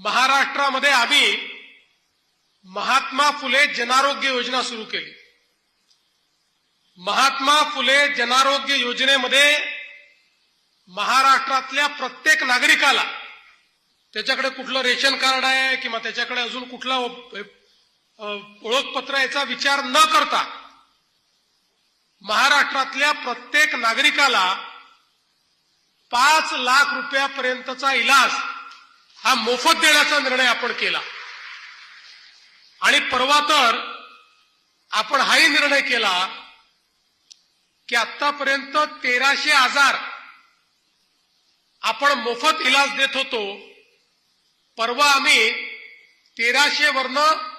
महाराष्ट्रामध्ये आम्ही महात्मा फुले जनारोग्य योजना सुरू केली. महात्मा फुले जनारोग्य योजनेमध्ये महाराष्ट्रातल्या प्रत्येक नागरिकाला त्याच्याकडे कुठलं रेशन कार्ड आहे किंवा त्याच्याकडे अजून कुठलं ओळखपत्र याचा विचार न करता महाराष्ट्रातल्या प्रत्येक नागरिकाला पाच लाख रुपयापर्यंतचा इलाज हा मोफत देण्याचा निर्णय आपण केला. आणि परवा तर आपण हाही निर्णय केला की आतापर्यंत तेराशे हजार आपण मोफत इलाज देत होतो. परवा आम्ही तेराशे वरनं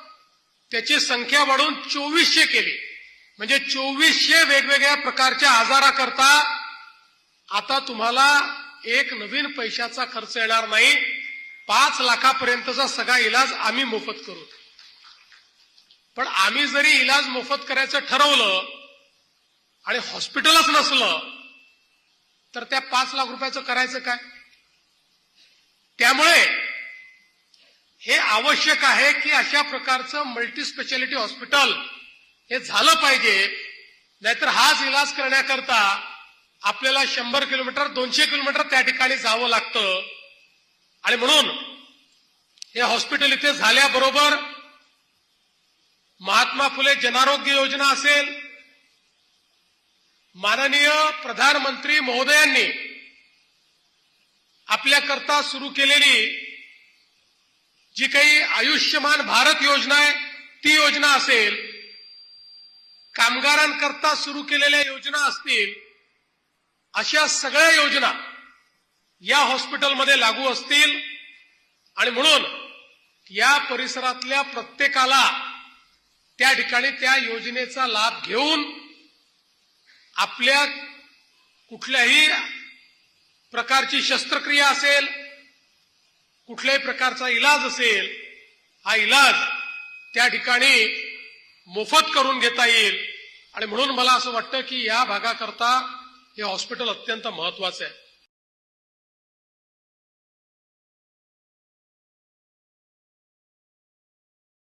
त्याची संख्या वाढून चोवीसशे केली. म्हणजे चोवीसशे वेगवेगळ्या प्रकारच्या आजाराकरता आता तुम्हाला एक नवीन पैशाचा खर्च येणार नाही. पाच लाखापर्यंतचा सगळा इलाज आम्ही मोफत करू. पण आम्ही जरी इलाज मोफत करायचं ठरवलं आणि हॉस्पिटलच नसलं तर त्या पाच लाख रुपयाचं करायचं काय? त्यामुळे हे आवश्यक आहे की अशा प्रकारचं मल्टी स्पेशालिटी हॉस्पिटल हे झालं पाहिजे नाहीतर हाच इलाज करण्याकरता आपल्याला शंभर किलोमीटर दोनशे किलोमीटर त्या ठिकाणी जावं लागतं. आणि म्हणून हे हॉस्पिटल इथे झाल्याबरोबर महात्मा फुले जनारोग्य योजना असेल माननीय प्रधानमंत्री महोदयांनी आपल्याकरता सुरू केलेली जी काही आयुष्यमान भारत योजना आहे ती योजना असेल कामगारांकरता सुरू केलेल्या योजना असतील अशा सगळ्या योजना या हॉस्पिटलमध्ये लागू असतील. आणि म्हणून या परिसरातल्या प्रत्येकाला त्या ठिकाणी त्या योजनेचा लाभ घेऊन आपल्या कुठल्याही प्रकारची शस्त्रक्रिया असेल कुठल्याही प्रकारचा इलाज असेल हा इलाज त्या ठिकाणी मोफत करून घेता येईल. आणि म्हणून मला असं वाटतं की या भागाकरता हे हॉस्पिटल अत्यंत महत्वाचं आहे.